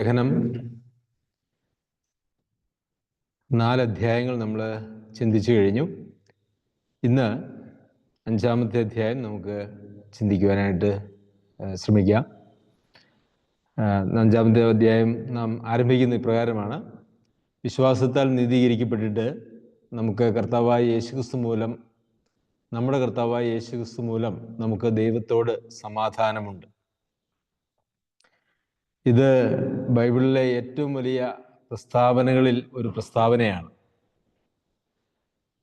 ലേഖനം നാല് അധ്യായങ്ങൾ നമ്മൾ ചിന്തിച്ചു കഴിഞ്ഞു. ഇന്ന് അഞ്ചാമത്തെ അധ്യായം നമുക്ക് ചിന്തിക്കുവാനായിട്ട് ശ്രമിക്കാം. അഞ്ചാമത്തെ അധ്യായം നാം ആരംഭിക്കുന്ന ഇപ്രകാരമാണ്. വിശ്വാസത്താൽ നീതീകരിക്കപ്പെട്ടിട്ട് നമുക്ക് കർത്താവായ യേശുക്രിസ്തു മൂലം നമ്മുടെ കർത്താവായ യേശുക്രിസ്തു മൂലം നമുക്ക് ദൈവത്തോട് സമാധാനമുണ്ട്. ഇത് ബൈബിളിലെ ഏറ്റവും വലിയ പ്രസ്താവനകളിൽ ഒരു പ്രസ്താവനയാണ്.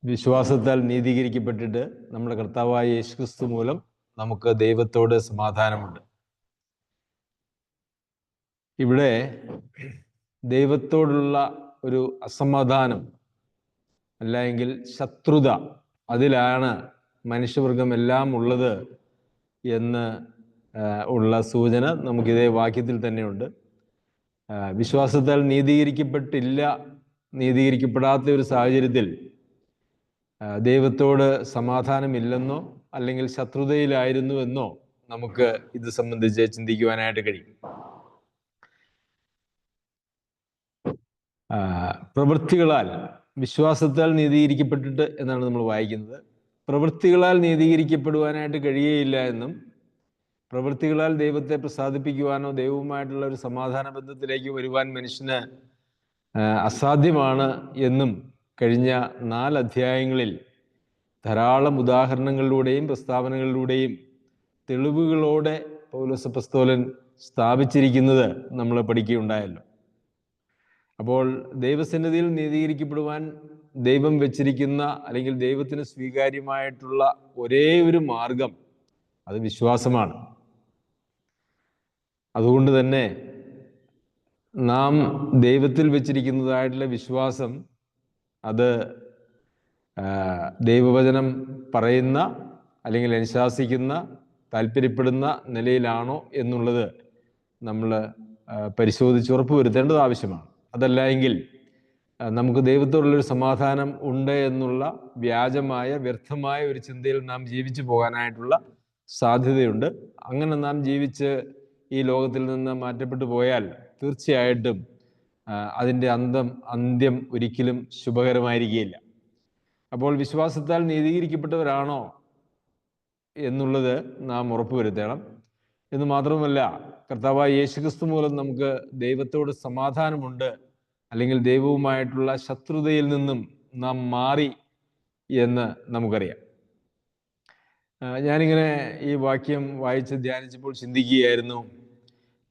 വിശ്വാസത്താൽ നീതീകരിക്കപ്പെട്ടിട്ട് നമ്മുടെ കർത്താവായ യേശുക്രിസ്തു മൂലം നമുക്ക് ദൈവത്തോട് സമാധാനമുണ്ട്. ഇവിടെ ദൈവത്തോടുള്ള ഒരു അസമാധാനം അല്ലെങ്കിൽ ശത്രുത അതിലാണ് മനുഷ്യവർഗം എല്ലാം ഉള്ളത് എന്ന് ഉള്ള സൂചന നമുക്കിതേ വാക്യത്തിൽ തന്നെയുണ്ട്. വിശ്വാസത്താൽ നീതീകരിക്കപ്പെട്ടില്ല നീതീകരിക്കപ്പെടാത്ത ഒരു സാഹചര്യത്തിൽ ദൈവത്തോട് സമാധാനമില്ലെന്നോ അല്ലെങ്കിൽ ശത്രുതയിലായിരുന്നു എന്നോ നമുക്ക് ഇത് സംബന്ധിച്ച് ചിന്തിക്കുവാനായിട്ട് കഴിയും. പ്രവൃത്തികളാൽ വിശ്വാസത്താൽ നീതീകരിക്കപ്പെട്ടിട്ട് എന്നാണ് നമ്മൾ വായിക്കുന്നത്. പ്രവൃത്തികളാൽ നീതീകരിക്കപ്പെടുവാനായിട്ട് കഴിയേയില്ല എന്നും പ്രവൃത്തികളാൽ ദൈവത്തെ പ്രസാദിപ്പിക്കുവാനോ ദൈവവുമായിട്ടുള്ള ഒരു സമാധാന ബന്ധത്തിലേക്ക് വരുവാൻ മനുഷ്യന് അസാധ്യമാണ് എന്നും കഴിഞ്ഞ നാല് അധ്യായങ്ങളിൽ ധാരാളം ഉദാഹരണങ്ങളിലൂടെയും പ്രസ്താവനകളിലൂടെയും തെളിവുകളോടെ പൗലോസ് പസ്തോലൻ സ്ഥാപിച്ചിരിക്കുന്നത് നമ്മൾ പഠിക്കുകയുണ്ടായല്ലോ. അപ്പോൾ ദൈവസന്നിധിയിൽ നീതീകരിക്കപ്പെടുവാൻ ദൈവം വെച്ചിരിക്കുന്ന അല്ലെങ്കിൽ ദൈവത്തിന് സ്വീകാര്യമായിട്ടുള്ള ഒരേ ഒരു മാർഗം അത് വിശ്വാസമാണ്. അതുകൊണ്ട് തന്നെ നാം ദൈവത്തിൽ വെച്ചിരിക്കുന്നതായിട്ടുള്ള വിശ്വാസം അത് ദൈവവചനം പറയുന്ന അല്ലെങ്കിൽ അനുശാസിക്കുന്ന താല്പര്യപ്പെടുന്ന നിലയിലാണോ എന്നുള്ളത് നമ്മൾ പരിശോധിച്ച് ഉറപ്പുവരുത്തേണ്ടത് ആവശ്യമാണ്. അതല്ല എങ്കിൽ നമുക്ക് ദൈവത്തോടുള്ളൊരു സമാധാനം ഉണ്ട് എന്നുള്ള വ്യാജമായ വ്യർത്ഥമായ ഒരു ചിന്തയിൽ നാം ജീവിച്ചു പോകാനായിട്ടുള്ള സാധ്യതയുണ്ട്. അങ്ങനെ നാം ജീവിച്ച് ഈ ലോകത്തിൽ നിന്ന് മാറ്റപ്പെട്ടു പോയാൽ തീർച്ചയായിട്ടും അതിന്റെ അന്തം അന്ത്യം ഒരിക്കലും ശുഭകരമായിരിക്കുകയില്ല. അപ്പോൾ വിശ്വാസത്താൽ നീതീകരിക്കപ്പെട്ടവരാണോ എന്നുള്ളത് നാം ഉറപ്പുവരുത്തണം എന്ന് മാത്രമല്ല കർത്താവായ യേശുക്രിസ്തു മൂലം നമുക്ക് ദൈവത്തോട് സമാധാനമുണ്ട്. അല്ലെങ്കിൽ ദൈവവുമായിട്ടുള്ള ശത്രുതയിൽ നിന്നും നാം മാറി എന്ന് നമുക്കറിയാം. ഞാനിങ്ങനെ ഈ വാക്യം വായിച്ച് ധ്യാനിച്ചപ്പോൾ ചിന്തിക്കുകയായിരുന്നു.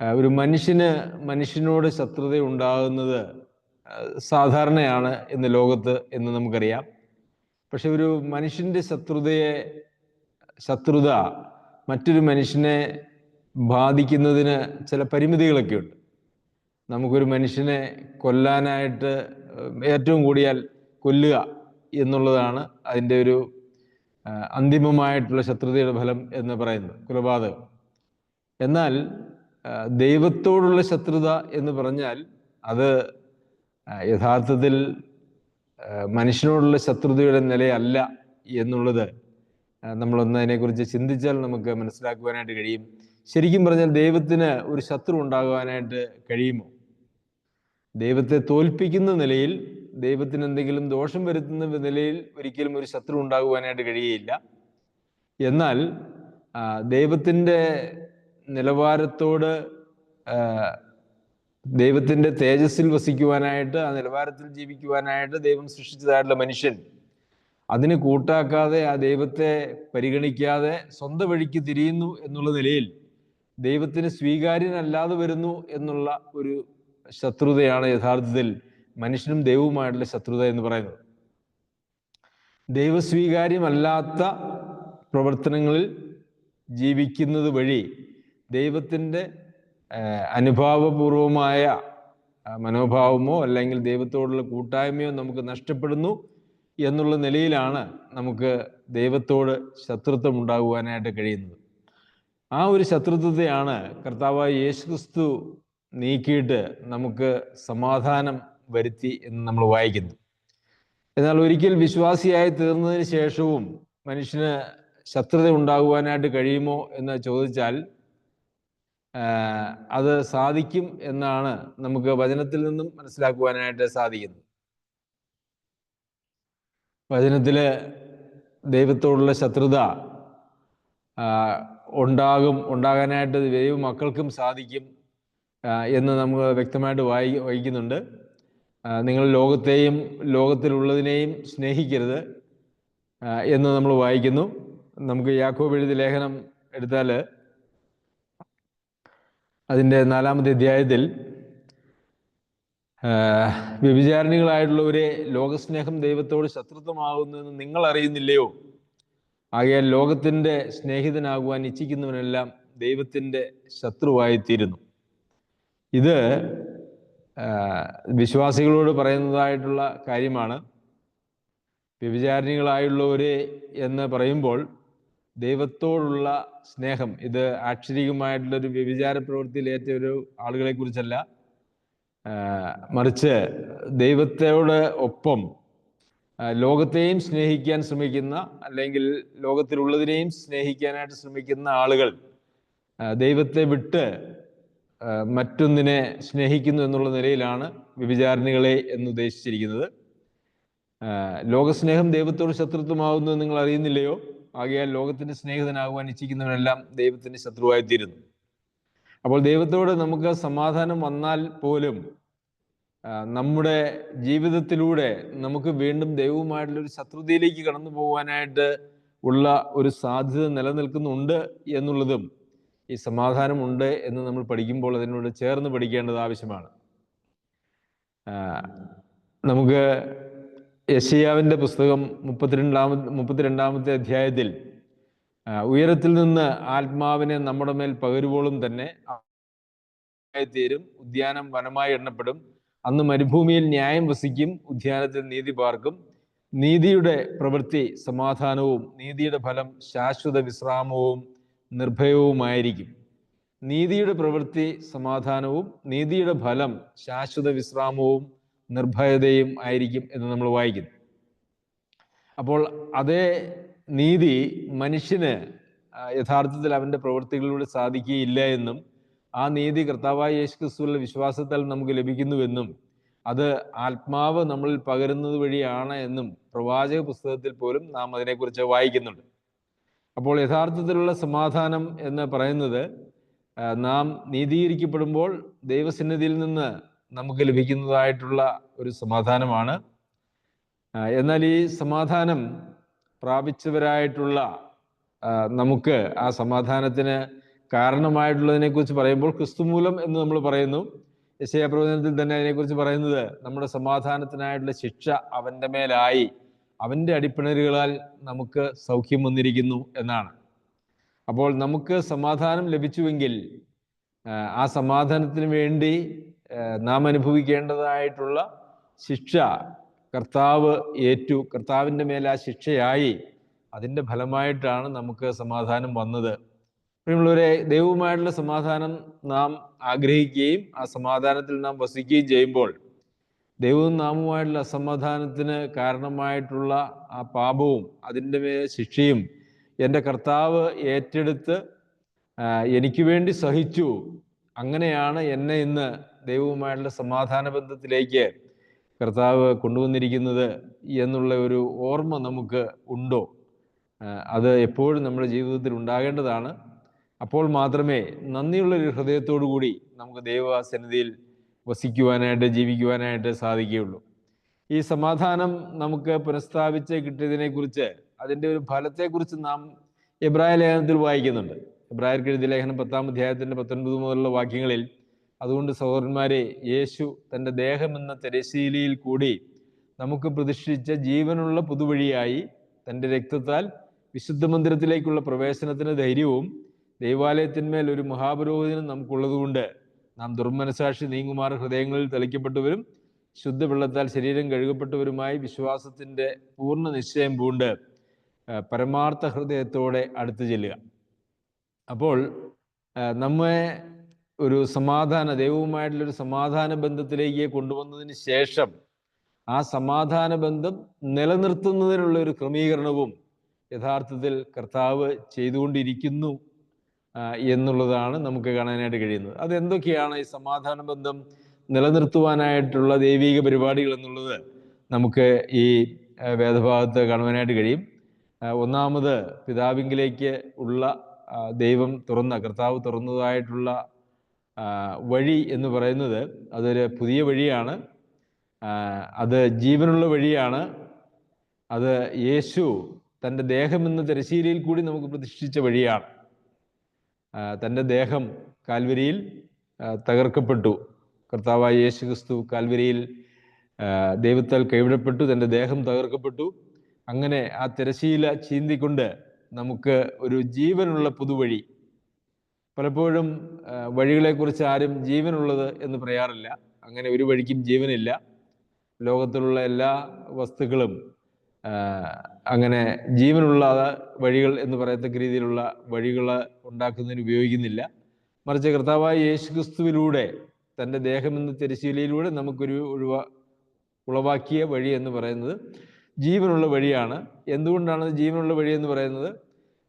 ഒരു മനുഷ്യന് മനുഷ്യനോട് ശത്രുത ഉണ്ടാകുന്നത് സാധാരണയാണ് ഇന്ന് ലോകത്ത് എന്ന് നമുക്കറിയാം. പക്ഷെ ഒരു മനുഷ്യന്റെ ശത്രുതയെ ശത്രുത മറ്റൊരു മനുഷ്യനെ ബാധിക്കുന്നതിന് ചില പരിമിതികളൊക്കെ ഉണ്ട്. നമുക്കൊരു മനുഷ്യനെ കൊല്ലാനായിട്ട് ഏറ്റവും കൂടിയാൽ കൊല്ലുക എന്നുള്ളതാണ് അതിന്റെ ഒരു അന്തിമമായിട്ടുള്ള ശത്രുതയുടെ ഫലം എന്ന് പറയുന്നത് കൊലപാതകം. എന്നാൽ ദൈവത്തോടുള്ള ശത്രുത എന്ന് പറഞ്ഞാൽ അത് യഥാർത്ഥത്തിൽ മനുഷ്യനോടുള്ള ശത്രുതയുടെ നിലയല്ല എന്നുള്ളത് നമ്മളൊന്ന് അതിനെക്കുറിച്ച് ചിന്തിച്ചാൽ നമുക്ക് മനസ്സിലാക്കുവാനായിട്ട് കഴിയും. ശരിക്കും പറഞ്ഞാൽ ദൈവത്തിന് ഒരു ശത്രു ഉണ്ടാകുവാനായിട്ട് കഴിയുമോ? ദൈവത്തെ തോൽപ്പിക്കുന്ന നിലയിൽ ദൈവത്തിന് എന്തെങ്കിലും ദോഷം വരുത്തുന്ന നിലയിൽ ഒരിക്കലും ഒരു ശത്രു ഉണ്ടാകുവാനായിട്ട് കഴിയുകയില്ല. എന്നാൽ ദൈവത്തിന്റെ നിലവാരത്തോട് ദൈവത്തിന്റെ തേജസ്സിൽ വസിക്കുവാനായിട്ട് ആ നിലവാരത്തിൽ ജീവിക്കുവാനായിട്ട് ദൈവം സൃഷ്ടിച്ചതായിട്ടുള്ള മനുഷ്യൻ. അതിന് കൂട്ടാക്കാതെ ആ ദൈവത്തെ പരിഗണിക്കാതെ സ്വന്തം വഴിക്ക് തിരിയുന്നു എന്നുള്ള നിലയിൽ ദൈവത്തിന് സ്വീകാര്യനല്ലാതെ വരുന്നു എന്നുള്ള ഒരു ശത്രുതയാണ് യഥാർത്ഥത്തിൽ മനുഷ്യനും ദൈവവുമായിട്ടുള്ള ശത്രുത എന്ന് പറയുന്നത്. ദൈവസ്വീകാര്യമല്ലാത്ത പ്രവർത്തനങ്ങളിൽ ജീവിക്കുന്നത് വഴി ദൈവത്തിന്റെ അനുഭാവപൂർവമായ മനോഭാവമോ അല്ലെങ്കിൽ ദൈവത്തോടുള്ള കൂട്ടായ്മയോ നമുക്ക് നഷ്ടപ്പെടുന്നു എന്നുള്ള നിലയിലാണ് നമുക്ക് ദൈവത്തോട് ശത്രുത്വം ഉണ്ടാകുവാനായിട്ട് കഴിയുന്നത്. ആ ഒരു ശത്രുത്വത്തെയാണ് കർത്താവായ യേശുക്രിസ്തു നീക്കിയിട്ട് നമുക്ക് സമാധാനം വരുത്തി എന്ന് നമ്മൾ വായിക്കുന്നു. എന്നാൽ ഒരിക്കൽ വിശ്വാസിയായി തീർന്നതിന് ശേഷവും മനുഷ്യന് ശത്രുത ഉണ്ടാകുവാനായിട്ട് കഴിയുമോ എന്ന് ചോദിച്ചാൽ അത് സാധിക്കും എന്നാണ് നമുക്ക് വചനത്തിൽ നിന്നും മനസ്സിലാക്കുവാനായിട്ട് സാധിക്കുന്നത്. വചനത്തിൽ ദൈവത്തോടുള്ള ശത്രുത ഉണ്ടാകും ഉണ്ടാകാനായിട്ട് ദൈവ മക്കൾക്കും സാധിക്കും എന്ന് നമ്മൾ വ്യക്തമായിട്ട് വായി വഹിക്കുന്നുണ്ട് നിങ്ങൾ ലോകത്തെയും ലോകത്തിലുള്ളതിനെയും സ്നേഹിക്കരുത് എന്ന് നമ്മൾ വായിക്കുന്നു. നമുക്ക് യാക്കോബ് എഴുതി ലേഖനം എടുത്താൽ അതിന്റെ നാലാമത്തെ അധ്യായത്തിൽ വ്യഭിചാരണികളായിട്ടുള്ളവരെ ലോകസ്നേഹം ദൈവത്തോട് ശത്രുത്വമാകുന്നതെന്ന് നിങ്ങൾ അറിയുന്നില്ലയോ? ആകയാൽ ലോകത്തിന്റെ സ്നേഹിതനാകുവാൻ ഇച്ഛിക്കുന്നവനെല്ലാം ദൈവത്തിന്റെ ശത്രുവായിത്തീരുന്നു. ഇത് വിശ്വാസികളോട് പറയുന്നതായിട്ടുള്ള കാര്യമാണ്. വ്യഭിചാരിണികളായുള്ളവരെ എന്ന് പറയുമ്പോൾ ദൈവത്തോടുള്ള സ്നേഹം. ഇത് ആക്ഷരികമായിട്ടുള്ളൊരു വ്യഭിചാര പ്രവൃത്തിയിലേറ്റ ഒരു ആളുകളെ കുറിച്ചല്ല മറിച്ച് ദൈവത്തോട് ഒപ്പം ലോകത്തെയും സ്നേഹിക്കാൻ ശ്രമിക്കുന്ന അല്ലെങ്കിൽ ലോകത്തിലുള്ളതിനെയും സ്നേഹിക്കാനായിട്ട് ശ്രമിക്കുന്ന ആളുകൾ ദൈവത്തെ വിട്ട് മറ്റൊന്നിനെ സ്നേഹിക്കുന്നു എന്നുള്ള നിലയിലാണ് വ്യഭിചാരണികളെ എന്ന് ഉദ്ദേശിച്ചിരിക്കുന്നത്. ലോകസ്നേഹം ദൈവത്തോട് ശത്രുത്വമാകുന്നു നിങ്ങൾ അറിയുന്നില്ലയോ? ആകയാൽ ലോകത്തിന്റെ സ്നേഹിതനാകുവാൻ ഇച്ഛിക്കുന്നവനെല്ലാം ദൈവത്തിന്റെ ശത്രുവായിത്തീരുന്നു. അപ്പോൾ ദൈവത്തോട് നമുക്ക് സമാധാനം വന്നാൽ പോലും നമ്മുടെ ജീവിതത്തിലൂടെ നമുക്ക് വീണ്ടും ദൈവവുമായിട്ടുള്ള ഒരു ശത്രുതയിലേക്ക് കടന്നു പോകാനായിട്ട് ഉള്ള ഒരു സാധ്യത നിലനിൽക്കുന്നുണ്ട് എന്നുള്ളതും ഈ സമാധാനമുണ്ട് എന്ന് നമ്മൾ പഠിക്കുമ്പോൾ അതിനോട് ചേർന്ന് പഠിക്കേണ്ടത് ആവശ്യമാണ്. നമുക്ക് യശയാവിന്റെ പുസ്തകം മുപ്പത്തിരണ്ടാമത് മുപ്പത്തിരണ്ടാമത്തെ അധ്യായത്തിൽ ഉയരത്തിൽ നിന്ന് ആത്മാവിനെ നമ്മുടെ മേൽ പകരുവോളും തന്നെ തീരും ഉദ്യാനം വനമായി എണ്ണപ്പെടും. അന്ന് മരുഭൂമിയിൽ ന്യായം വസിക്കും ഉദ്യാനത്തിൽ നീതി പാർക്കും. നീതിയുടെ പ്രവൃത്തി സമാധാനവും നീതിയുടെ ഫലം ശാശ്വത വിശ്രാമവും നിർഭയവുമായിരിക്കും. നീതിയുടെ പ്രവൃത്തി സമാധാനവും നീതിയുടെ ഫലം ശാശ്വത വിശ്രാമവും നിർഭയതയും ആയിരിക്കും എന്ന് നമ്മൾ വായിക്കുന്നു. അപ്പോൾ അതേ നീതി മനുഷ്യന് യഥാർത്ഥത്തിൽ അവന്റെ പ്രവൃത്തികളിലൂടെ സാധിക്കുകയില്ല എന്നും ആ നീതി കർത്താവായ യേശു വിശ്വാസത്താൽ നമുക്ക് ലഭിക്കുന്നുവെന്നും അത് ആത്മാവ് നമ്മളിൽ പകരുന്നത് വഴിയാണ് എന്നും പ്രവാചക പുസ്തകത്തിൽ പോലും നാം അതിനെക്കുറിച്ച് വായിക്കുന്നുണ്ട്. അപ്പോൾ യഥാർത്ഥത്തിലുള്ള സമാധാനം എന്ന് പറയുന്നത് നാം നീതീകരിക്കപ്പെടുമ്പോൾ ദൈവസന്നിധിയിൽ നിന്ന് നമുക്ക് ലഭിക്കുന്നതായിട്ടുള്ള ഒരു സമാധാനമാണ്. എന്നാൽ ഈ സമാധാനം പ്രാപിച്ചവരായിട്ടുള്ള നമുക്ക് ആ സമാധാനത്തിന് കാരണമായിട്ടുള്ളതിനെ കുറിച്ച് പറയുമ്പോൾ ക്രിസ്തുമൂലം എന്ന് നമ്മൾ പറയുന്നു. യശയപ്രവചനത്തിൽ തന്നെ അതിനെക്കുറിച്ച് പറയുന്നത് നമ്മുടെ സമാധാനത്തിനായിട്ടുള്ള ശിക്ഷ അവന്റെ മേലായി അവന്റെ അടിപ്പിണരുകളാൽ നമുക്ക് സൗഖ്യം വന്നിരിക്കുന്നു എന്നാണ്. അപ്പോൾ നമുക്ക് സമാധാനം ലഭിച്ചുവെങ്കിൽ ആ സമാധാനത്തിന് വേണ്ടി നാം അനുഭവിക്കേണ്ടതായിട്ടുള്ള ശിക്ഷ കർത്താവ് ഏറ്റു കർത്താവിന്റെ മേൽ ആ ശിക്ഷയായി അതിന്റെ ഫലമായിട്ടാണ് നമുക്ക് സമാധാനം വന്നത്. പ്രിയമുള്ളവരെ ദൈവവുമായിട്ടുള്ള സമാധാനം നാം ആഗ്രഹിക്കുകയും ആ സമാധാനത്തിൽ നാം വസിക്കുകയും ചെയ്യുമ്പോൾ ദൈവവും നാമുമായിട്ടുള്ള അസമാധാനത്തിന് കാരണമായിട്ടുള്ള ആ പാപവും അതിന്റെ ശിക്ഷയും എന്റെ കർത്താവ് ഏറ്റെടുത്ത് എനിക്ക് വേണ്ടി സഹിച്ചു. അങ്ങനെയാണ് എന്നെ ഇന്ന് ദൈവവുമായിട്ടുള്ള സമാധാന ബന്ധത്തിലേക്ക് കർത്താവ് കൊണ്ടുവന്നിരിക്കുന്നത് എന്നുള്ള ഒരു ഓർമ്മ നമുക്ക് ഉണ്ടോ? അത് എപ്പോഴും നമ്മുടെ ജീവിതത്തിൽ ഉണ്ടാകേണ്ടതാണ്. അപ്പോൾ മാത്രമേ നന്ദിയുള്ള ഒരു ഹൃദയത്തോടു കൂടി നമുക്ക് ദൈവസന്നിധിയിൽ വസിക്കുവാനായിട്ട് ജീവിക്കുവാനായിട്ട് സാധിക്കുകയുള്ളൂ. ഈ സമാധാനം നമുക്ക് പുനഃസ്ഥാപിച്ച് കിട്ടിയതിനെക്കുറിച്ച് അതിന്റെ ഒരു ഫലത്തെക്കുറിച്ച് നാം എബ്രായ ലേഖനത്തിൽ വായിക്കുന്നുണ്ട്. എബ്രായർക്ക് എഴുതിയ ലേഖനം പത്താം അധ്യായത്തിന്റെ പത്തൊൻപത് മുതലുള്ള വാക്യങ്ങളിൽ അതുകൊണ്ട് സഹോദരന്മാരെ യേശു തന്റെ എന്ന തെരശീലയിൽ കൂടി നമുക്ക് പ്രതിഷ്ഠിച്ച ജീവനുള്ള പുതുവഴിയായി തന്റെ രക്തത്താൽ വിശുദ്ധ മന്ദിരത്തിലേക്കുള്ള പ്രവേശനത്തിന് ധൈര്യവും ദൈവാലയത്തിന്മേൽ ഒരു മഹാപുരോഹിതനും നമുക്കുള്ളതുകൊണ്ട് നാം ദുർമനസാക്ഷി നീങ്ങുമാർ ഹൃദയങ്ങളിൽ തെളിക്കപ്പെട്ടവരും ശുദ്ധവെള്ളത്താൽ ശരീരം കഴുകപ്പെട്ടവരുമായി വിശ്വാസത്തിന്റെ പൂർണ നിശ്ചയം പൂണ്ട് പരമാർത്ഥ ഹൃദയത്തോടെ അടുത്തു ചെല്ലുക. അപ്പോൾ നമ്മെ ഒരു സമാധാന ദൈവവുമായിട്ടുള്ളൊരു സമാധാന ബന്ധത്തിലേക്ക് കൊണ്ടുവന്നതിന് ശേഷം ആ സമാധാന ബന്ധം നിലനിർത്തുന്നതിനുള്ള ഒരു ക്രമീകരണവും യഥാർത്ഥത്തിൽ കർത്താവ് ചെയ്തുകൊണ്ടിരിക്കുന്നു എന്നുള്ളതാണ് നമുക്ക് കാണാനായിട്ട് കഴിയുന്നത്. അതെന്തൊക്കെയാണ് ഈ സമാധാന ബന്ധം നിലനിർത്തുവാനായിട്ടുള്ള ദൈവീക പരിപാടികൾ എന്നുള്ളത് നമുക്ക് ഈ വേദഭാഗത്ത് കാണുവാനായിട്ട് കഴിയും. ഒന്നാമത് പിതാവിങ്കിലേക്ക് ഉള്ള ദൈവം തുറന്ന കർത്താവ് തുറന്നതായിട്ടുള്ള വഴി എന്ന് പറയുന്നത് അതൊരു പുതിയ വഴിയാണ്. അത് ജീവനുള്ള വഴിയാണ്. അത് യേശു തന്റെ ദേഹം എന്ന തിരശീലയിൽ കൂടി നമുക്ക് പ്രതിഷ്ഠിച്ച വഴിയാണ്. തന്റെ ദേഹം കാൽവരിയിൽ തകർക്കപ്പെട്ടു. കർത്താവായ യേശു ക്രിസ്തു കാൽവരിയിൽ ദൈവത്താൽ കൈവിടപ്പെട്ടു തന്റെ ദേഹം തകർക്കപ്പെട്ടു. അങ്ങനെ ആ തിരശീല ചീന്തിക്കൊണ്ട് നമുക്ക് ഒരു ജീവനുള്ള പുതുവഴി പലപ്പോഴും വഴികളെക്കുറിച്ച് ആരും ജീവനുള്ളത് എന്ന് പറയാറില്ല. അങ്ങനെ ഒരു വഴിക്കും ജീവനില്ല. ലോകത്തിലുള്ള എല്ലാ വസ്തുക്കളും അങ്ങനെ ജീവനുള്ള വഴികൾ എന്ന് പറയത്തക്ക രീതിയിലുള്ള വഴികൾ ഉണ്ടാക്കുന്നതിന് ഉപയോഗിക്കുന്നില്ല. മറിച്ച് കർത്താവായ യേശു ക്രിസ്തുവിലൂടെ തന്റെ ദേഹമെന്ന തിരശീലയിലൂടെ നമുക്കൊരു ഒഴിവ ഉളവാക്കിയ വഴി എന്ന് പറയുന്നത് ജീവനുള്ള വഴിയാണ്. എന്തുകൊണ്ടാണ് ജീവനുള്ള വഴി എന്ന് പറയുന്നത്?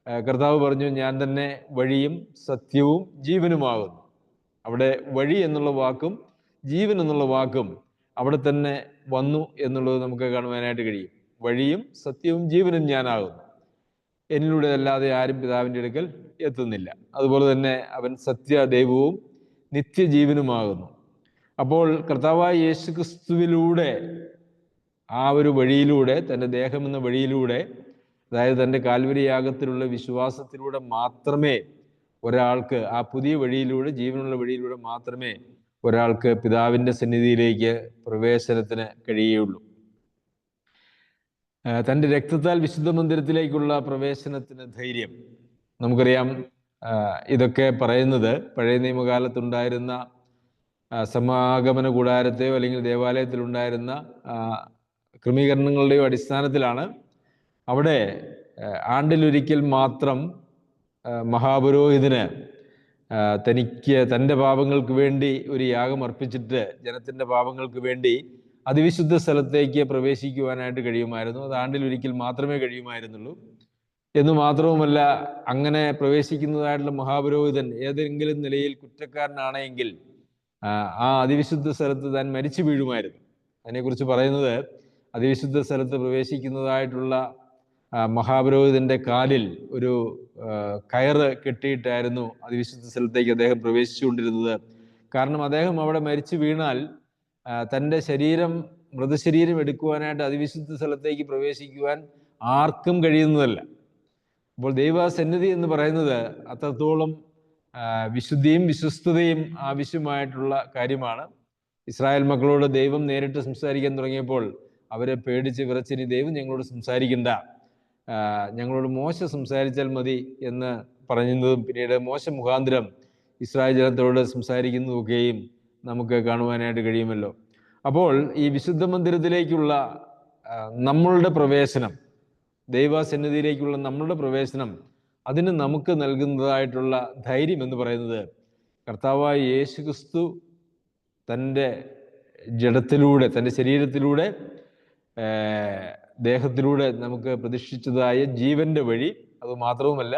കർത്താവ് പറഞ്ഞു ഞാൻ തന്നെ വഴിയും സത്യവും ജീവനുമാകുന്നു. അവിടെ വഴി എന്നുള്ള വാക്കും ജീവൻ എന്നുള്ള വാക്കും അവിടെ തന്നെ വന്നു എന്നുള്ളത് നമുക്ക് കാണുവാനായിട്ട് കഴിയും. വഴിയും സത്യവും ജീവനും ഞാനാകുന്നു. എന്നിലൂടെ അല്ലാതെ ആരും പിതാവിന്റെ അടുക്കൽ എത്തുന്നില്ല. അതുപോലെ തന്നെ അവൻ സത്യ ദൈവവും നിത്യജീവനുമാകുന്നു. അപ്പോൾ കർത്താവായ യേശു ക്രിസ്തുവിലൂടെ ആ ഒരു വഴിയിലൂടെ തന്റെ ദേഹം എന്ന വഴിയിലൂടെ അതായത് തന്റെ കാൽവരിയാഗത്തിലുള്ള വിശ്വാസത്തിലൂടെ മാത്രമേ ഒരാൾക്ക് ആ പുതിയ വഴിയിലൂടെ ജീവനുള്ള വഴിയിലൂടെ മാത്രമേ ഒരാൾക്ക് പിതാവിന്റെ സന്നിധിയിലേക്ക് പ്രവേശനത്തിന് കഴിയുകയുള്ളൂ. തന്റെ രക്തത്താൽ വിശുദ്ധ മന്ദിരത്തിലേക്കുള്ള പ്രവേശനത്തിന് ധൈര്യം. നമുക്കറിയാം ഇതൊക്കെ പറയുന്നത് പഴയ നിയമകാലത്തുണ്ടായിരുന്ന സമാഗമന കൂടാരത്തെയോ അല്ലെങ്കിൽ ദേവാലയത്തിലുണ്ടായിരുന്ന ക്രമീകരണങ്ങളുടെയോ അടിസ്ഥാനത്തിലാണ് അവിടെ ആണ്ടിലൊരിക്കൽ മാത്രം മഹാപുരോഹിതന് തനിക്ക് തന്റെ പാപങ്ങൾക്ക് വേണ്ടി ഒരു യാഗം അർപ്പിച്ചിട്ട് ജനത്തിന്റെ പാപങ്ങൾക്ക് വേണ്ടി അതിവിശുദ്ധ സ്ഥലത്തേക്ക് പ്രവേശിക്കുവാനായിട്ട് കഴിയുമായിരുന്നു. അത് ആണ്ടിലൊരിക്കൽ മാത്രമേ കഴിയുമായിരുന്നുള്ളൂ. എന്ന് മാത്രവുമല്ല അങ്ങനെ പ്രവേശിക്കുന്നതായിട്ടുള്ള മഹാപുരോഹിതൻ ഏതെങ്കിലും നിലയിൽ കുറ്റക്കാരനാണെങ്കിൽ ആ, അതിവിശുദ്ധ സ്ഥലത്ത് താൻ മരിച്ചു വീഴുമായിരുന്നു. അതിനെക്കുറിച്ച് പറയുന്നത് അതിവിശുദ്ധ സ്ഥലത്ത് പ്രവേശിക്കുന്നതായിട്ടുള്ള മഹാപുരോഹിതന്റെ കാലിൽ ഒരു കയറ് കെട്ടിയിട്ടായിരുന്നു അതിവിശുദ്ധ സ്ഥലത്തേക്ക് അദ്ദേഹം പ്രവേശിച്ചുകൊണ്ടിരുന്നത്. കാരണം അദ്ദേഹം അവിടെ മരിച്ചു വീണാൽ തന്റെ ശരീരം മൃതശരീരം എടുക്കുവാനായിട്ട് അതിവിശുദ്ധ സ്ഥലത്തേക്ക് പ്രവേശിക്കുവാൻ ആർക്കും കഴിയുന്നതല്ല. അപ്പോൾ ദൈവസന്നിധി എന്ന് പറയുന്നത് അത്രത്തോളം വിശുദ്ധിയും വിശ്വസ്തതയും ആവശ്യമായിട്ടുള്ള കാര്യമാണ്. ഇസ്രായേൽ മക്കളോട് ദൈവം നേരിട്ട് സംസാരിക്കാൻ തുടങ്ങിയപ്പോൾ അവരെ പേടിച്ച് വിറച്ചിനി ദൈവം ഞങ്ങളോട് സംസാരിക്കണ്ട. ഞങ്ങളോട് മോശ സംസാരിച്ചാൽ മതി എന്ന് പറഞ്ഞതും പിന്നീട് മോശ മുഖാന്തരം ഇസ്രായേൽ ജനത്തോട് സംസാരിക്കുന്നതൊക്കെയും നമുക്ക് കാണുവാനായിട്ട് കഴിയുമല്ലോ. അപ്പോൾ ഈ വിശുദ്ധ മന്ദിരത്തിലേക്കുള്ള നമ്മളുടെ പ്രവേശനം ദൈവസന്നിധിയിലേക്കുള്ള നമ്മളുടെ പ്രവേശനം അതിന് നമുക്ക് നൽകുന്നതായിട്ടുള്ള ധൈര്യം എന്ന് പറയുന്നത് കർത്താവായ യേശു ക്രിസ്തു തന്റെ ജഡത്തിലൂടെ തന്റെ ശരീരത്തിലൂടെ ദേഹത്തിലൂടെ നമുക്ക് പ്രതിഷ്ഠിച്ചതായ ജീവന്റെ വഴി അത് മാത്രവുമല്ല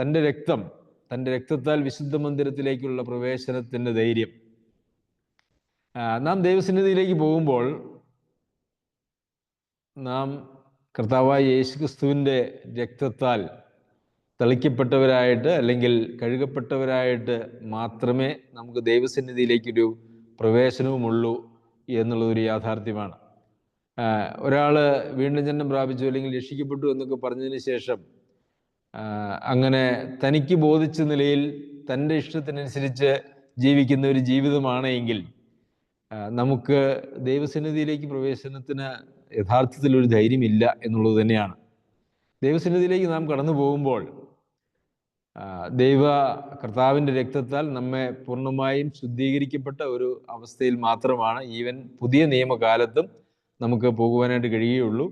തന്റെ രക്തം തന്റെ രക്തത്താൽ വിശുദ്ധ മന്ദിരത്തിലേക്കുള്ള പ്രവേശനത്തിന്റെ ധൈര്യം. നാം ദൈവസന്നിധിയിലേക്ക് പോകുമ്പോൾ നാം കർത്താവായ യേശു ക്രിസ്തുവിന്റെ രക്തത്താൽ തളിക്കപ്പെട്ടവരായിട്ട് അല്ലെങ്കിൽ കഴുകപ്പെട്ടവരായിട്ട് മാത്രമേ നമുക്ക് ദൈവസന്നിധിയിലേക്കൊരു പ്രവേശനവുമുള്ളൂ എന്നുള്ളതൊരു യാഥാർത്ഥ്യമാണ്. ഒരാൾ വീണ്ടും ജന്മം പ്രാപിച്ചു അല്ലെങ്കിൽ രക്ഷിക്കപ്പെട്ടു എന്നൊക്കെ പറഞ്ഞതിന് ശേഷം അങ്ങനെ തനിക്ക് ബോധിച്ച നിലയിൽ തന്റെ ഇഷ്ടത്തിനനുസരിച്ച് ജീവിക്കുന്ന ഒരു ജീവിതമാണ് എങ്കിൽ നമുക്ക് ദൈവസന്നിധിയിലേക്ക് പ്രവേശനത്തിന് യഥാർത്ഥത്തിൽ ഒരു ധൈര്യമില്ല എന്നുള്ളത് തന്നെയാണ്. ദൈവസന്നിധിയിലേക്ക് നാം കടന്നു പോകുമ്പോൾ ദൈവ കർത്താവിന്റെ രക്തത്താൽ നമ്മെ പൂർണമായും ശുദ്ധീകരിക്കപ്പെട്ട ഒരു അവസ്ഥയിൽ മാത്രമാണ് ഈവൻ പുതിയ നിയമകാലത്തും നമുക്ക് പോകുവാനായിട്ട് കഴിയുകയുള്ളൂ.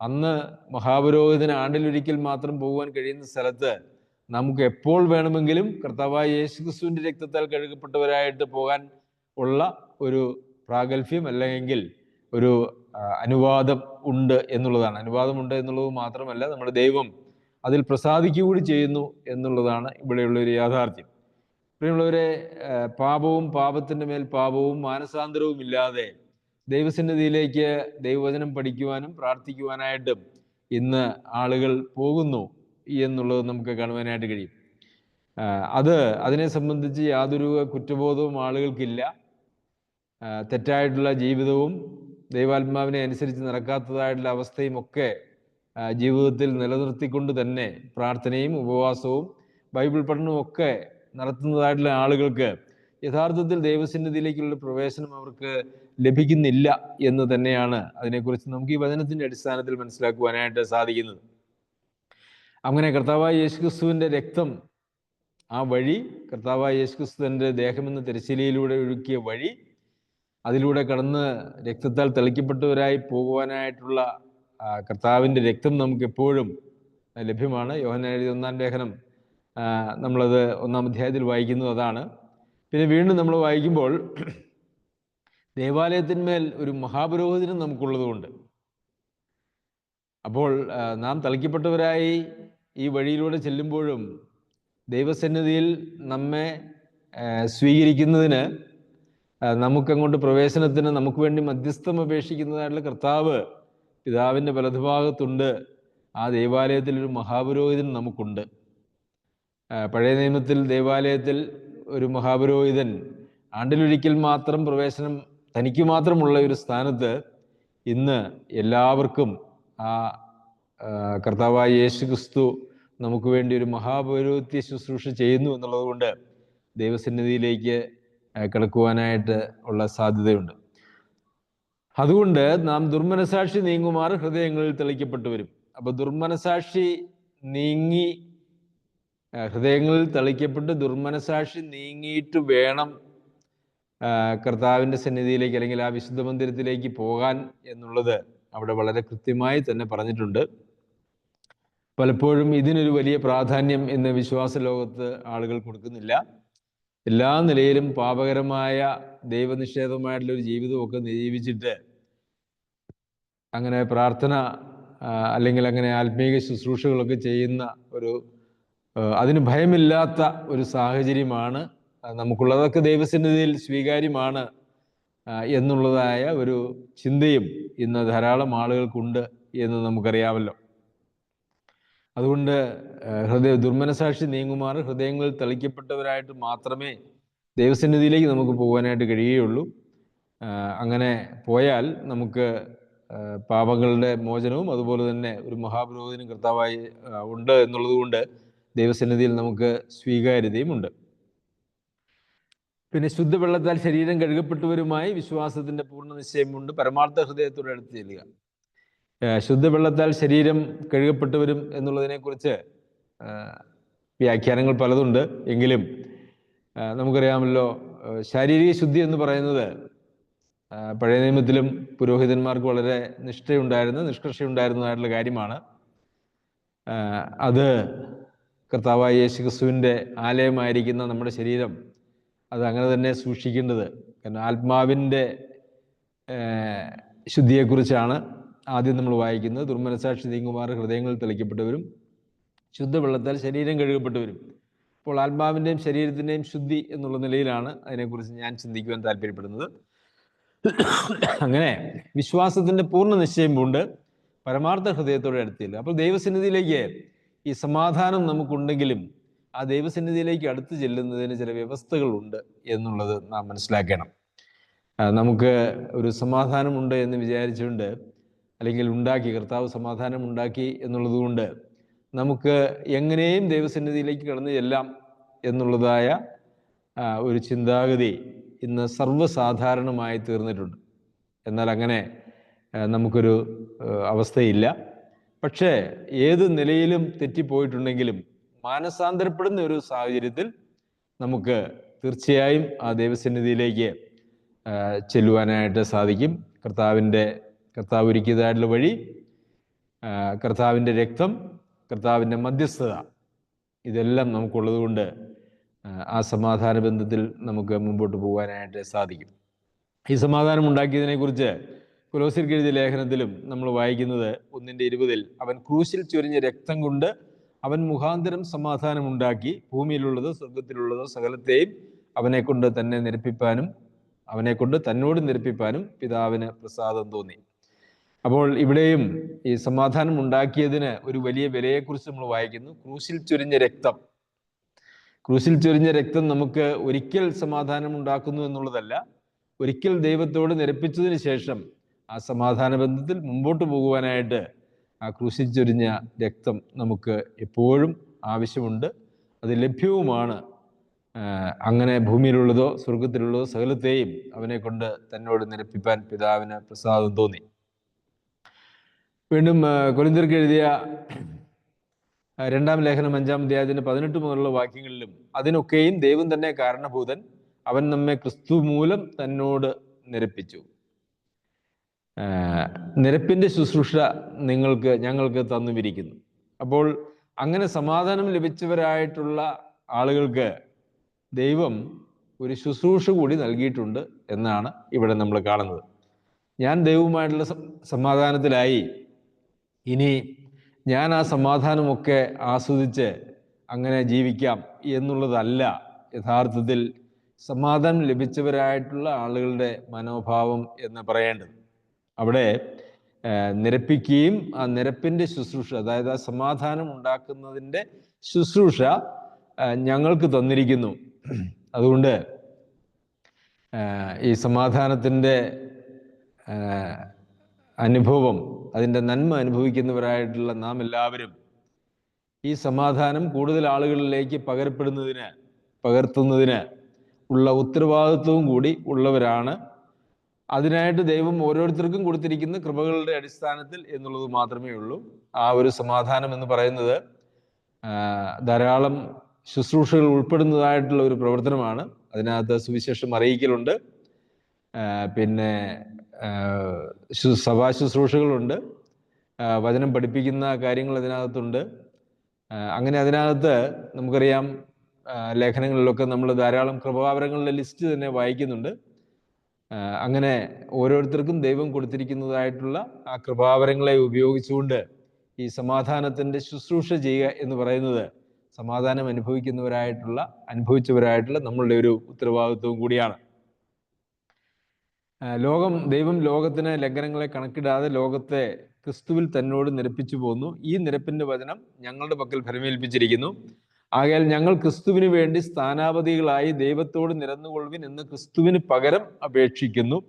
അന്ന് മഹാപുരോഹിതന് ആണ്ടിലൊരിക്കൽ മാത്രം പോകുവാൻ കഴിയുന്ന സ്ഥലത്ത് നമുക്ക് എപ്പോൾ വേണമെങ്കിലും കർത്താവായ യേശു ക്രിസ്തുവിന്റെ രക്തത്താൽ കഴുകപ്പെട്ടവരായിട്ട് പോകാൻ ഉള്ള ഒരു പ്രാഗൽഭ്യം അല്ലെങ്കിൽ ഒരു അനുവാദം ഉണ്ട് എന്നുള്ളതാണ്. അനുവാദം ഉണ്ട് എന്നുള്ളത് മാത്രമല്ല നമ്മുടെ ദൈവം അതിൽ പ്രസാദിക്കുകൂടി ചെയ്യുന്നു എന്നുള്ളതാണ് ഇവിടെയുള്ള ഒരു യാഥാർത്ഥ്യം. പ്രിയമുള്ളവരെ പാപവും പാപത്തിന്റെ മേൽ പാപവും മാനസാന്തരവും ഇല്ലാതെ ദൈവസന്നിധിയിലേക്ക് ദൈവവചനം പഠിക്കുവാനും പ്രാർത്ഥിക്കുവാനായിട്ടും ഇന്ന് ആളുകൾ പോകുന്നു എന്നുള്ളത് നമുക്ക് കാണുവാനായിട്ട് കഴിയും. അത് അതിനെ സംബന്ധിച്ച് യാതൊരു കുറ്റബോധവും ആളുകൾക്കില്ല. തെറ്റായിട്ടുള്ള ജീവിതവും ദൈവാത്മാവിനെ അനുസരിച്ച് നടക്കാത്തതായിട്ടുള്ള അവസ്ഥയും ഒക്കെ ജീവിതത്തിൽ നിലനിർത്തിക്കൊണ്ട് തന്നെ പ്രാർത്ഥനയും ഉപവാസവും ബൈബിൾ പഠനവും ഒക്കെ നടത്തുന്നതായിട്ടുള്ള ആളുകൾക്ക് യഥാർത്ഥത്തിൽ ദൈവസന്നിധിയിലേക്കുള്ള പ്രവേശനം അവർക്ക് ലഭിക്കുന്നില്ല എന്ന് തന്നെയാണ് അതിനെക്കുറിച്ച് നമുക്ക് ഈ വചനത്തിന്റെ അടിസ്ഥാനത്തിൽ മനസ്സിലാക്കുവാനായിട്ട് സാധിക്കുന്നത്. അങ്ങനെ കർത്താവായ യേശുക്രിസ്തുവിന്റെ രക്തം ആ വഴി കർത്താവായ യേശുക്രിസ്തുവിന്റെ ദേഹമെന്ന തിരശ്ശീലയിലൂടെ ഒഴുക്കിയ വഴി അതിലൂടെ കടന്ന് രക്തത്താൽ തെളിക്കപ്പെട്ടവരായി പോകുവാനായിട്ടുള്ള കർത്താവിന്റെ രക്തം നമുക്ക് എപ്പോഴും ലഭ്യമാണ്. യോഹന എഴുതി ഒന്നാം ലേഖനം നമ്മളത് ഒന്നാം അധ്യായത്തിൽ വായിക്കുന്നത് അതാണ്. പിന്നെ വീണ്ടും നമ്മൾ വായിക്കുമ്പോൾ ദേവാലയത്തിന്മേൽ ഒരു മഹാപുരോഹിതനും നമുക്കുള്ളതുകൊണ്ട്. അപ്പോൾ നാം തളിക്കപ്പെട്ടവരായി ഈ വഴിയിലൂടെ ചെല്ലുമ്പോഴും ദൈവസന്നിധിയിൽ നമ്മെ സ്വീകരിക്കുന്നതിന് നമുക്കങ്ങോട്ട് പ്രവേശനത്തിന് നമുക്ക് വേണ്ടി മധ്യസ്ഥം അപേക്ഷിക്കുന്നതായിട്ടുള്ള കർത്താവ് പിതാവിന്റെ വലതുഭാഗത്തുണ്ട്. ആ ദേവാലയത്തിൽ ഒരു മഹാപുരോഹിതൻ നമുക്കുണ്ട്. പഴയ നിയമത്തിൽ ദേവാലയത്തിൽ ഒരു മഹാപുരോഹിതൻ ആണ്ടിലൊരിക്കൽ മാത്രം പ്രവേശനം തനിക്ക് മാത്രമുള്ള ഒരു സ്ഥാനത്ത് ഇന്ന് എല്ലാവർക്കും ആ കർത്താവായ യേശു ക്രിസ്തു നമുക്ക് വേണ്ടി ഒരു മഹാപൗരോഹിത്യ ശുശ്രൂഷ ചെയ്യുന്നു എന്നുള്ളത് കൊണ്ട് ദൈവസന്നിധിയിലേക്ക് കിടക്കുവാനായിട്ട് ഉള്ള സാധ്യതയുണ്ട്. അതുകൊണ്ട് നാം ദുർമനസാക്ഷി നീങ്ങുമാർ ഹൃദയങ്ങളിൽ തെളിക്കപ്പെട്ടു വരും. അപ്പൊ ദുർമനസാക്ഷി നീങ്ങി ഹൃദയങ്ങളിൽ തളിക്കപ്പെട്ട് ദുർമനസാക്ഷി നീങ്ങിയിട്ട് വേണം കർത്താവിന്റെ സന്നിധിയിലേക്ക് അല്ലെങ്കിൽ ആ വിശുദ്ധ മന്ദിരത്തിലേക്ക് പോകാൻ എന്നുള്ളത് അവിടെ വളരെ കൃത്യമായി തന്നെ പറഞ്ഞിട്ടുണ്ട്. പലപ്പോഴും ഇതിനൊരു വലിയ പ്രാധാന്യം ഇന്ന് വിശ്വാസ ലോകത്ത് ആളുകൾ കൊടുക്കുന്നില്ല. എല്ലാ നിലയിലും പാപകരമായ ദൈവനിഷേധമായിട്ടുള്ള ഒരു ജീവിതമൊക്കെ ജീവിച്ചിട്ട് അങ്ങനെ പ്രാർത്ഥന അല്ലെങ്കിൽ അങ്ങനെ ആത്മീക ശുശ്രൂഷകളൊക്കെ ചെയ്യുന്ന ഒരു അതിന് ഭയമില്ലാത്ത ഒരു സാഹചര്യമാണ് ആ, നമുക്കുള്ളത് അതൊക്കെ ദൈവസന്നിധിയിൽ സ്വീകാര്യമാണ് എന്നുള്ളതായ ഒരു ചിന്തയും ഇന്ന് ധാരാളം ആളുകൾക്കുണ്ട് എന്ന് നമുക്കറിയാമല്ലോ. അതുകൊണ്ട് ഹൃദയ ദുർമനസാക്ഷി നീങ്ങുമാർ ഹൃദയങ്ങളിൽ തെളിക്കപ്പെട്ടവരായിട്ട് മാത്രമേ ദൈവസന്നിധിയിലേക്ക് നമുക്ക് പോകാനായിട്ട് കഴിയുകയുള്ളൂ. അങ്ങനെ പോയാൽ നമുക്ക് പാപങ്ങളുടെ മോചനവും അതുപോലെ തന്നെ ഒരു മഹാപുരോഹിതനും കർത്താവായി ഉണ്ട് എന്നുള്ളത് കൊണ്ട് ദൈവസന്നിധിയിൽ നമുക്ക് സ്വീകാര്യതയും ഉണ്ട്. പിന്നെ ശുദ്ധവെള്ളത്താൽ ശരീരം കഴുകപ്പെട്ടവരുമായി വിശ്വാസത്തിന്റെ പൂർണ നിശ്ചയമുണ്ട്. പരമാർത്ഥ ഹൃദയത്തോടെ അടുത്ത് ചെല്ലുക. ശുദ്ധവെള്ളത്താൽ ശരീരം കഴുകപ്പെട്ടവരും എന്നുള്ളതിനെക്കുറിച്ച് വ്യാഖ്യാനങ്ങൾ പലതുണ്ട്. എങ്കിലും നമുക്കറിയാമല്ലോ ശാരീരിക ശുദ്ധി എന്ന് പറയുന്നത് പഴയ നിയമത്തിലും പുരോഹിതന്മാർക്ക് വളരെ നിഷ്ഠയുണ്ടായിരുന്നു നിഷ്കർഷയുണ്ടായിരുന്നതായിട്ടുള്ള കാര്യമാണ്. അത് കർത്താവായ യേശു ക്രിസ്തുവിന്റെ ആലയമായിരിക്കുന്ന നമ്മുടെ ശരീരം അത് അങ്ങനെ തന്നെ സൂക്ഷിക്കേണ്ടത്. കാരണം ആത്മാവിന്റെ ശുദ്ധിയെക്കുറിച്ചാണ് ആദ്യം നമ്മൾ വായിക്കുന്നത്. ദുർമനസാക്ഷി നീങ്ങുമാർ ഹൃദയങ്ങളിൽ തെളിക്കപ്പെട്ടവരും ശുദ്ധവെള്ളത്താൽ ശരീരം കഴുകപ്പെട്ടവരും. അപ്പോൾ ആത്മാവിന്റെയും ശരീരത്തിന്റെയും ശുദ്ധി എന്നുള്ള നിലയിലാണ് അതിനെക്കുറിച്ച് ഞാൻ ചിന്തിക്കുവാൻ താല്പര്യപ്പെടുന്നത്. അങ്ങനെ വിശ്വാസത്തിന്റെ പൂർണ നിശ്ചയം കൊണ്ട് പരമാർത്ഥ ഹൃദയത്തോടെ അടുത്തില്ല. അപ്പോൾ ദൈവസന്നിധിയിലേക്ക് ഈ സമാധാനം നമുക്കുണ്ടെങ്കിലും ആ ദൈവസന്നിധിയിലേക്ക് അടുത്ത് ചെല്ലുന്നതിന് ചില വ്യവസ്ഥകളുണ്ട് എന്നുള്ളത് നാം മനസ്സിലാക്കണം. നമുക്ക് ഒരു സമാധാനമുണ്ട് എന്ന് വിചാരിച്ചുകൊണ്ട് അല്ലെങ്കിൽ ഉണ്ടാക്കി കർത്താവ് സമാധാനം ഉണ്ടാക്കി എന്നുള്ളതുകൊണ്ട് നമുക്ക് എങ്ങനെയും ദൈവസന്നിധിയിലേക്ക് കടന്നു ചെല്ലാം എന്നുള്ളതായ ഒരു ചിന്താഗതി ഇന്ന് സർവസാധാരണമായി തീർന്നിട്ടുണ്ട്. എന്നാൽ അങ്ങനെ നമുക്കൊരു അവസ്ഥയില്ല. പക്ഷേ ഏത് നിലയിലും തെറ്റിപ്പോയിട്ടുണ്ടെങ്കിലും മാനസാന്തരപ്പെടുന്ന ഒരു സാഹചര്യത്തിൽ നമുക്ക് തീർച്ചയായും ആ ദൈവസന്നിധിയിലേക്ക് ചെല്ലുവാനായിട്ട് സാധിക്കും. കർത്താവിന്റെ കർത്താവ് ഒരുക്കിയതായിട്ടുള്ള വഴി കർത്താവിന്റെ രക്തം കർത്താവിന്റെ മധ്യസ്ഥത ഇതെല്ലാം നമുക്കുള്ളത് കൊണ്ട് ആ, സമാധാന ബന്ധത്തിൽ നമുക്ക് മുമ്പോട്ട് പോകാനായിട്ട് സാധിക്കും. ഈ സമാധാനം ഉണ്ടാക്കിയതിനെ കുറിച്ച് കുലോസിർക്ക് എഴുതിയ ലേഖനത്തിലും നമ്മൾ വായിക്കുന്നത് ഒന്നിന്റെ ഇരുപതിൽ അവൻ ക്രൂശിൽ ചൊരിഞ്ഞ രക്തം കൊണ്ട് അവൻ മുഖാന്തരം സമാധാനം ഉണ്ടാക്കി ഭൂമിയിലുള്ളത് സ്വർഗത്തിലുള്ളത് സകലത്തെയും അവനെ കൊണ്ട് തന്നെ നിരപ്പിപ്പാനും അവനെ കൊണ്ട് തന്നോട് നിരപ്പിപ്പാനും പിതാവിന് പ്രസാദം തോന്നി. അപ്പോൾ ഇവിടെയും ഈ സമാധാനം ഉണ്ടാക്കിയതിന് ഒരു വലിയ വിലയെക്കുറിച്ച് നമ്മൾ വായിക്കുന്നു. ക്രൂശിൽ ചൊരിഞ്ഞ രക്തം. ക്രൂശിൽ ചൊരിഞ്ഞ രക്തം നമുക്ക് ഒരിക്കൽ സമാധാനം ഉണ്ടാക്കുന്നു എന്നുള്ളതല്ല ഒരിക്കൽ ദൈവത്തോട് നിരപ്പിച്ചതിന് ശേഷം ആ സമാധാന ബന്ധത്തിൽ മുമ്പോട്ട് പോകുവാനായിട്ട് ആ ക്രൂശിച്ചൊരിഞ്ഞ രക്തം നമുക്ക് എപ്പോഴും ആവശ്യമുണ്ട്. അത് ലഭ്യവുമാണ്. അങ്ങനെ ഭൂമിയിലുള്ളതോ സ്വർഗത്തിലുള്ളതോ സകലത്തെയും അവനെ കൊണ്ട് തന്നോട് നിരപ്പിപ്പാൻ പിതാവിന് പ്രസാദം തോന്നി. വീണ്ടും കൊലിന്തിർക്ക് എഴുതിയ രണ്ടാം ലേഖനം അഞ്ചാം അധ്യായത്തിന്റെ പതിനെട്ട് മുതലുള്ള വാക്യങ്ങളിലും അതിനൊക്കെയും ദൈവം തന്നെ കാരണഭൂതൻ. അവൻ നമ്മെ ക്രിസ്തു മൂലം തന്നോട് നിരപ്പിച്ചു. നിരപ്പിന്റെ ശുശ്രൂഷ നിങ്ങൾക്ക് ഞങ്ങൾക്ക് തന്നുമിരിക്കുന്നു. അപ്പോൾ അങ്ങനെ സമാധാനം ലഭിച്ചവരായിട്ടുള്ള ആളുകൾക്ക് ദൈവം ഒരു ശുശ്രൂഷ കൂടി നൽകിയിട്ടുണ്ട് എന്നാണ് ഇവിടെ നമ്മൾ കാണുന്നത്. ഞാൻ ദൈവവുമായിട്ടുള്ള സമാധാനത്തിലായി. ഇനി ഞാൻ ആ സമാധാനമൊക്കെ ആസ്വദിച്ച് അങ്ങനെ ജീവിക്കാം എന്നുള്ളതല്ല യഥാർത്ഥത്തിൽ സമാധാനം ലഭിച്ചവരായിട്ടുള്ള ആളുകളുടെ മനോഭാവം എന്ന് പറയേണ്ടത്. അവിടെ നിരപ്പിക്കുകയും ആ നിരപ്പിന്റെ ശുശ്രൂഷ അതായത് ആ സമാധാനം ഉണ്ടാക്കുന്നതിന്റെ ശുശ്രൂഷ ഞങ്ങൾക്ക് തന്നിരിക്കുന്നു. അതുകൊണ്ട് ഈ സമാധാനത്തിന്റെ അനുഭവം അതിന്റെ നന്മ അനുഭവിക്കുന്നവരായിട്ടുള്ള നാം എല്ലാവരും ഈ സമാധാനം കൂടുതൽ ആളുകളിലേക്ക് പകരപ്പെടുന്നതിന് പകർത്തുന്നതിന് ഉള്ള ഉത്തരവാദിത്വവും കൂടി ഉള്ളവരാണ് അതിനായിട്ട് ദൈവം ഓരോരുത്തർക്കും കൊടുത്തിരിക്കുന്ന കൃപകളുടെ അടിസ്ഥാനത്തിൽ എന്നുള്ളത് മാത്രമേ ഉള്ളൂ. ആ ഒരു സമാധാനം എന്ന് പറയുന്നത് ധാരാളം ശുശ്രൂഷകൾ ഉൾപ്പെടുന്നതായിട്ടുള്ള ഒരു പ്രവർത്തനമാണ്. അതിനകത്ത് സുവിശേഷം അറിയിക്കലുണ്ട്. പിന്നെ സഭാ ശുശ്രൂഷകളുണ്ട്. വചനം പഠിപ്പിക്കുന്ന കാര്യങ്ങൾ അതിനകത്തുണ്ട്. അങ്ങനെ അതിനകത്ത് നമുക്കറിയാം ലേഖനങ്ങളിലൊക്കെ നമ്മൾ ധാരാളം കൃപാവരങ്ങളുടെ ലിസ്റ്റ് തന്നെ വായിക്കുന്നുണ്ട്. അങ്ങനെ ഓരോരുത്തർക്കും ദൈവം കൊടുത്തിരിക്കുന്നതായിട്ടുള്ള ആ കൃപാവരങ്ങളെ ഉപയോഗിച്ചുകൊണ്ട് ഈ സമാധാനത്തിന്റെ ശുശ്രൂഷ ചെയ്യുക എന്ന് പറയുന്നത് സമാധാനം അനുഭവിക്കുന്നവരായിട്ടുള്ള അനുഭവിച്ചവരായിട്ടുള്ള നമ്മളുടെ ഒരു ഉത്തരവാദിത്വവും കൂടിയാണ്. ലോകം ദൈവം ലോകത്തിന് ലംഘനങ്ങളെ കണക്കിടാതെ ലോകത്തെ ക്രിസ്തുവിൽ തന്നോട് നിരപ്പിച്ചു പോന്നു. ഈ നിരപ്പിന്റെ വചനം ഞങ്ങളുടെ പക്കൽ ഫലമേൽപ്പിച്ചിരിക്കുന്നു ആകയാൽ ഞങ്ങൾ ക്രിസ്തുവിന് വേണ്ടി സ്ഥാനാപതികളായി ദൈവത്തോട് നിരന്നുകൊള്ളുവിൻ എന്ന് ക്രിസ്തുവിന് പകരം അപേക്ഷിക്കുന്നു.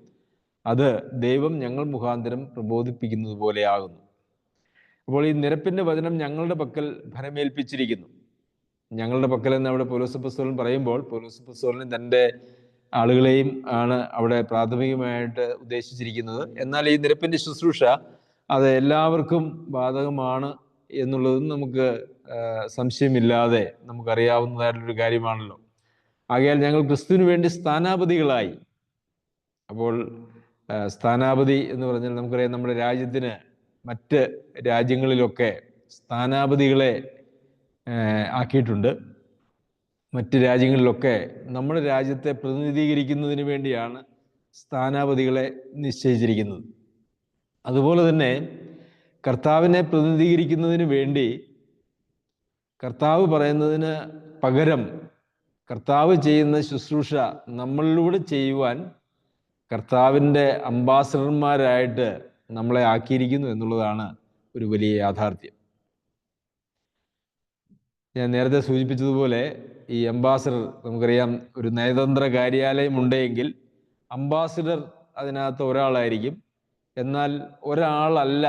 അത് ദൈവം ഞങ്ങൾ മുഖാന്തരം പ്രബോധിപ്പിക്കുന്നത് പോലെയാകുന്നു. അപ്പോൾ ഈ നിരപ്പിന്റെ വചനം ഞങ്ങളുടെ പക്കൽ ഫലമേൽപ്പിച്ചിരിക്കുന്നു ഞങ്ങളുടെ പക്കൽ എന്ന് അവിടെ പോലീസ് പുസ്തകം പറയുമ്പോൾ പോലീസ് പുസ്തകം തന്റെ ആളുകളെയും ആണ് അവിടെ പ്രാഥമികമായിട്ട് ഉദ്ദേശിച്ചിരിക്കുന്നത്. എന്നാൽ ഈ നിരപ്പിന്റെ ശുശ്രൂഷ അത് എല്ലാവർക്കും ബാധകമാണ് എന്നുള്ളതും നമുക്ക് സംശയമില്ലാതെ നമുക്കറിയാവുന്നതായിട്ടുള്ളൊരു കാര്യമാണല്ലോ. ആകയാൽ ഞങ്ങൾ ക്രിസ്തുവിന് വേണ്ടി സ്ഥാനാപതികളായി. അപ്പോൾ സ്ഥാനാപതി എന്ന് പറഞ്ഞാൽ നമുക്കറിയാം നമ്മുടെ രാജ്യത്തിന് മറ്റ് രാജ്യങ്ങളിലൊക്കെ സ്ഥാനാപതികളെ ആക്കിയിട്ടുണ്ട്. മറ്റ് രാജ്യങ്ങളിലൊക്കെ നമ്മുടെ രാജ്യത്തെ പ്രതിനിധീകരിക്കുന്നതിന് വേണ്ടിയാണ് സ്ഥാനാപതികളെ നിശ്ചയിച്ചിരിക്കുന്നത്. അതുപോലെ തന്നെ കർത്താവിനെ പ്രതിനിധീകരിക്കുന്നതിന് വേണ്ടി കർത്താവ് പറയുന്നതിന് പകരം കർത്താവ് ചെയ്യുന്ന ശുശ്രൂഷ നമ്മളിലൂടെ ചെയ്യുവാൻ കർത്താവിന്റെ അംബാസഡർമാരായിട്ട് നമ്മളെ ആക്കിയിരിക്കുന്നു എന്നുള്ളതാണ് ഒരു വലിയ യാഥാർത്ഥ്യം. ഞാൻ നേരത്തെ സൂചിപ്പിച്ചതുപോലെ ഈ അംബാസഡർ നമുക്കറിയാം ഒരു നയതന്ത്ര കാര്യാലയം ഉണ്ടെങ്കിൽ അംബാസിഡർ അതിനകത്ത് ഒരാളായിരിക്കും. എന്നാൽ ഒരാളല്ല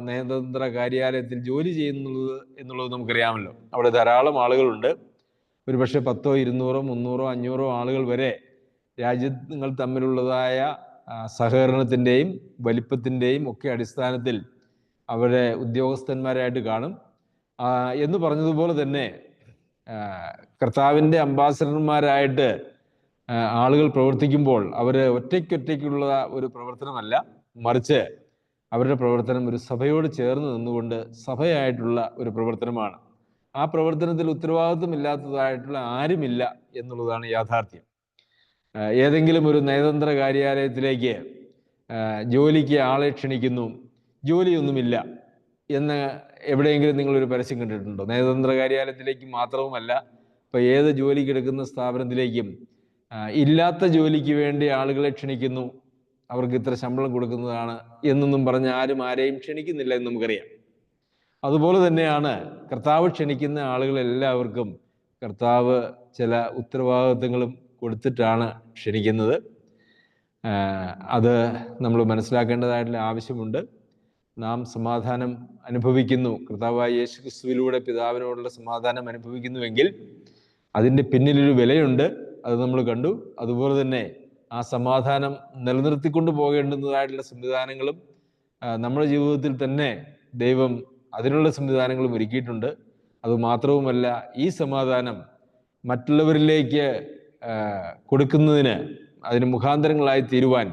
നയതന്ത്ര കാര്യാലയത്തിൽ ജോലി ചെയ്യുന്നത് എന്നുള്ളത് നമുക്കറിയാമല്ലോ. അവിടെ ധാരാളം ആളുകളുണ്ട്. ഒരുപക്ഷെ പത്തോ ഇരുന്നൂറോ മുന്നൂറോ അഞ്ഞൂറോ ആളുകൾ വരെ രാജ്യങ്ങൾ തമ്മിലുള്ളതായ സഹകരണത്തിന്റെയും വലിപ്പത്തിന്റെയും ഒക്കെ അടിസ്ഥാനത്തിൽ അവരെ ഉദ്യോഗസ്ഥന്മാരായിട്ട് കാണും. എന്ന് പറഞ്ഞതുപോലെ തന്നെ കർത്താവിന്റെ അംബാസഡർമാരായിട്ട് ആളുകൾ പ്രവർത്തിക്കുമ്പോൾ അവർ ഒറ്റയ്ക്കൊറ്റയ്ക്കുള്ള ഒരു പ്രവർത്തനമല്ല. മറിച്ച് അവരുടെ പ്രവർത്തനം ഒരു സഭയോട് ചേർന്ന് നിന്നുകൊണ്ട് സഭയായിട്ടുള്ള ഒരു പ്രവർത്തനമാണ്. ആ പ്രവർത്തനത്തിൽ ഉത്തരവാദിത്വമില്ലാത്തതായിട്ടുള്ള ആരുമില്ല എന്നുള്ളതാണ് യാഥാർത്ഥ്യം. ഏതെങ്കിലും ഒരു നയതന്ത്ര കാര്യാലയത്തിലേക്ക് ജോലിക്ക് ആളെ ക്ഷണിക്കുന്നു ജോലിയൊന്നുമില്ല എന്ന് എവിടെയെങ്കിലും നിങ്ങളൊരു പരസ്യം കണ്ടിട്ടുണ്ടോ? നയതന്ത്ര കാര്യാലയത്തിലേക്ക് മാത്രവുമല്ല ഇപ്പൊ ഏത് ജോലിക്ക് എടുക്കുന്ന സ്ഥാപനത്തിലേക്കും ഇല്ലാത്ത ജോലിക്ക് വേണ്ടി ആളുകളെ ക്ഷണിക്കുന്നു അവർക്ക് ഇത്ര ശമ്പളം കൊടുക്കുന്നതാണ് എന്നൊന്നും പറഞ്ഞ് ആരും ആരെയും ക്ഷണിക്കുന്നില്ല എന്ന് നമുക്കറിയാം. അതുപോലെ തന്നെയാണ് കർത്താവ് ക്ഷണിക്കുന്ന ആളുകളെല്ലാവർക്കും കർത്താവ് ചില ഉത്തരവാദിത്വങ്ങളും കൊടുത്തിട്ടാണ് ക്ഷണിക്കുന്നത്. അത് നമ്മൾ മനസ്സിലാക്കേണ്ടതായിട്ടുള്ള ആവശ്യമുണ്ട്. നാം സമാധാനം അനുഭവിക്കുന്നു. കർത്താവായ യേശു ക്രിസ്തുവിലൂടെ പിതാവിനോടുള്ള സമാധാനം അനുഭവിക്കുന്നുവെങ്കിൽ അതിന്റെ പിന്നിലൊരു വിലയുണ്ട്. അത് നമ്മൾ കണ്ടു. അതുപോലെ തന്നെ ആ സമാധാനം നിലനിർത്തിക്കൊണ്ട് പോകേണ്ടുന്നതായിട്ടുള്ള സംവിധാനങ്ങളും നമ്മുടെ ജീവിതത്തിൽ തന്നെ ദൈവം അതിനുള്ള സംവിധാനങ്ങളും ഒരുക്കിയിട്ടുണ്ട്. അതുമാത്രവുമല്ല ഈ സമാധാനം മറ്റുള്ളവരിലേക്ക് കൊടുക്കുന്നതിന് അതിന് മുഖാന്തരങ്ങളായി തീരുവാൻ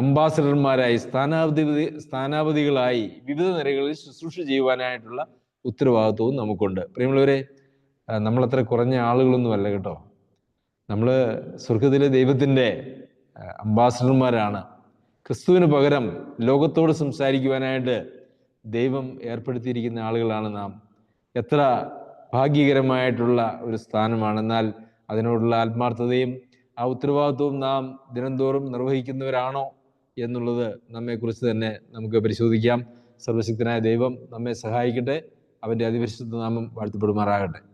അംബാസഡർമാരായി സ്ഥാനാപതി സ്ഥാനാപതികളായി വിവിധ നിരകളിൽ ശുശ്രൂഷ ചെയ്യുവാനായിട്ടുള്ള ഉത്തരവാദിത്വവും നമുക്കുണ്ട്. പ്രിയമുള്ളവരെ നമ്മളത്ര കുറഞ്ഞ ആളുകളൊന്നുമല്ല കേട്ടോ. നമ്മൾ സ്വർഗത്തിലെ ദൈവത്തിന്റെ അംബാസഡർമാരാണ്. ക്രിസ്തുവിന് പകരം ലോകത്തോട് സംസാരിക്കുവാനായിട്ട് ദൈവം ഏർപ്പെടുത്തിയിരിക്കുന്ന ആളുകളാണ് നാം. എത്ര ഭാഗ്യകരമായിട്ടുള്ള ഒരു സ്ഥാനമാണ്. എന്നാൽ അതിനോടുള്ള ആത്മാർത്ഥതയും ആ ഉത്തരവാദിത്വവും നാം ദിനംതോറും നിർവഹിക്കുന്നവരാണോ എന്നുള്ളത് നമ്മെക്കുറിച്ച് തന്നെ നമുക്ക് പരിശോധിക്കാം. സർവശക്തനായ ദൈവം നമ്മെ സഹായിക്കട്ടെ. അവന്റെ അതിപരിശുദ്ധ നാമം വാഴ്ത്തപ്പെടുമാറാകട്ടെ.